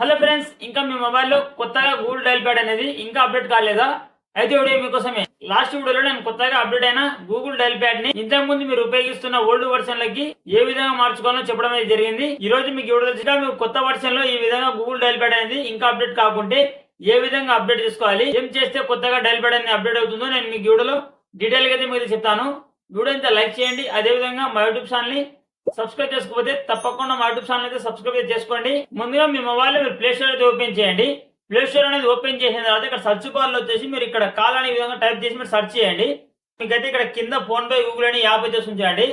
Hello friends ఇంకా మీ మొబైల్లో కొత్తగా గూగుల్ డైల్ ప్యాడ్ అనేది ఇంకా అప్డేట్ కాలేదా? అయితే వీడియో మీకోసమే. లాస్ట్ వీడియోలో నేను కొత్తగా అప్డేట్ అయిన గూగుల్ డైల్ ప్యాడ్ని ఇంతకు ముందు మీరు ఉపయోగిస్తున్న ఓల్డ్ వర్షన్లకి ఏ విధంగా మార్చుకోవాలో చెప్పడం అనేది జరిగింది. ఈ రోజు మీకు ఇవ్వడం తెలుసుగా మీకు కొత్త వర్షన్లో ఈ విధంగా గూగుల్ డైల్ ప్యాడ్ అనేది ఇంకా అప్డేట్ కాకుంటే ఏ విధంగా అప్డేట్ చేసుకోవాలి ఏం చేస్తే కొత్తగా డైల్ ప్యాడ్ అనేది అప్డేట్ అవుతుందో నేను మీకు వీడియోలో డీటెయిల్గా అయితే మీకు చెప్తాను. వీడియో అయితే లైక్ చేయండి. అదే విధంగా మా యూట్యూబ్ ఛానల్ని సబ్స్క్రైబ్ చేసుకోకపోతే తప్పకుండా మా యూట్యూబ్ ఛానల్ అయితే సబ్స్క్రైబ్ చేసుకోండి. ముందుగా మీ మొబైల్ మీరు ప్లే స్టోర్ అయితే ఓపెన్ చేయండి. ప్లే స్టోర్ అనేది ఓపెన్ చేసిన తర్వాత ఇక్కడ సర్చ్ బార్లో వచ్చేసి మీరు ఇక్కడ కాల్ అనే విధంగా టైప్ చేసి మీరు సెర్చ్ చేయండి. మీకైతే ఇక్కడ కింద ఫోన్ పే గూగుల్ అని యాప్ అయితే ఉంచండి.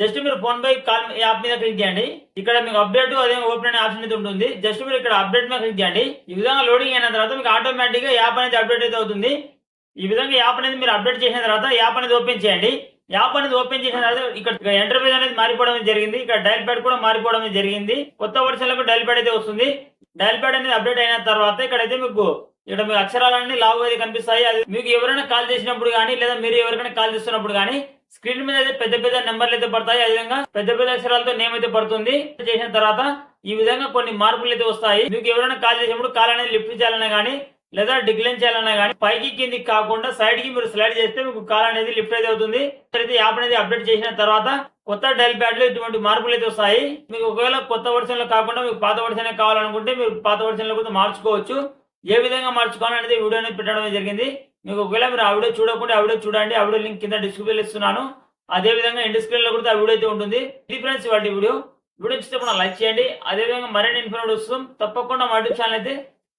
జస్ట్ మీరు ఫోన్ పే కాల్ యాప్ మీద క్లిక్ చేయండి. ఇక్కడ మీకు అప్డేట్ అదే ఓపెన్ అనే ఆప్షన్ అయితే ఉంటుంది. జస్ట్ మీరు ఇక్కడ అప్డేట్ మీద క్లిక్ చేయండి. ఈ విధంగా లోడింగ్ అయిన తర్వాత మీకు ఆటోమేటిక్గా యాప్ అనేది అప్డేట్ అయితే అవుతుంది. ఈ విధంగా యాప్ అనేది మీరు అప్డేట్ చేసిన తర్వాత యాప్ అనేది ఓపెన్ చేయండి. యాప్ అనేది ఓపెన్ చేసిన తర్వాత ఇక్కడ ఎంటర్ప్రైజ్ అనేది మారిపోవడం జరిగింది. ఇక్కడ డైల్ ప్యాడ్ కూడా మారిపోవడం జరిగింది. కొత్త వర్షాలకు డైల్ ప్యాడ్ అయితే వస్తుంది. డైల్ ప్యాడ్ అనేది అప్డేట్ అయిన తర్వాత ఇక్కడైతే మీకు ఇక్కడ మీకు అక్షరాలన్నీ లావు అయితే కనిపిస్తాయి. అది మీకు ఎవరైనా కాల్ చేసినప్పుడు కానీ లేదా మీరు ఎవరికైనా కాల్ చేస్తున్నప్పుడు కానీ స్క్రీన్ మీద అయితే పెద్ద పెద్ద నెంబర్లు అయితే పడతాయి. అదేవిధంగా పెద్ద పెద్ద అక్షరాలతో నేమ్ అయితే పడుతుంది. చేసిన తర్వాత ఈ విధంగా కొన్ని మార్పులు అయితే వస్తాయి. మీకు ఎవరైనా కాల్ చేసినప్పుడు కాల్ అనేది లిఫ్ట్ చేయాలన్నా కానీ లేదా డిక్లైన్ చేయాలన్నా కానీ పైకి కిందికి కాకుండా సైడ్కి మీరు స్లైడ్ చేస్తే మీకు కాల్ అనేది లిఫ్ట్ అయితే అవుతుంది. అయితే యాప్ అనేది అప్డేట్ చేసిన తర్వాత కొత్త డైల్ ప్యాడ్లో ఇటువంటి మార్పులు అయితే వస్తాయి. మీకు ఒకవేళ కొత్త వర్షన్లో కాకుండా మీకు పాత వర్షన్ కావాలనుకుంటే మీరు పాత వర్షన్లో కూడా మార్చుకోవచ్చు. ఏ విధంగా మార్చుకోవాలి అనేది వీడియో అనేది పెట్టడం జరిగింది. మీకు ఒకవేళ మీరు ఆ వీడియో చూడకుండా ఆ వీడియో చూడండి. ఆ వీడియో లింక్ కింద డిస్క్రిప్షన్ ఇస్తున్నాను. అదే విధంగా ఎండ్ స్క్రీన్లో కూడా ఆ వీడియో అయితే ఉంటుంది. ఇది ఫ్రెండ్స్ వాటి వీడియో. వీడియో చూస్తే కూడా లైక్ చేయండి. అదే విధంగా మరిన్ని ఇన్ఫర్మేషన్ వస్తుంది. తప్పకుండా మా యూట్యూబ్ ఛానల్ అయితే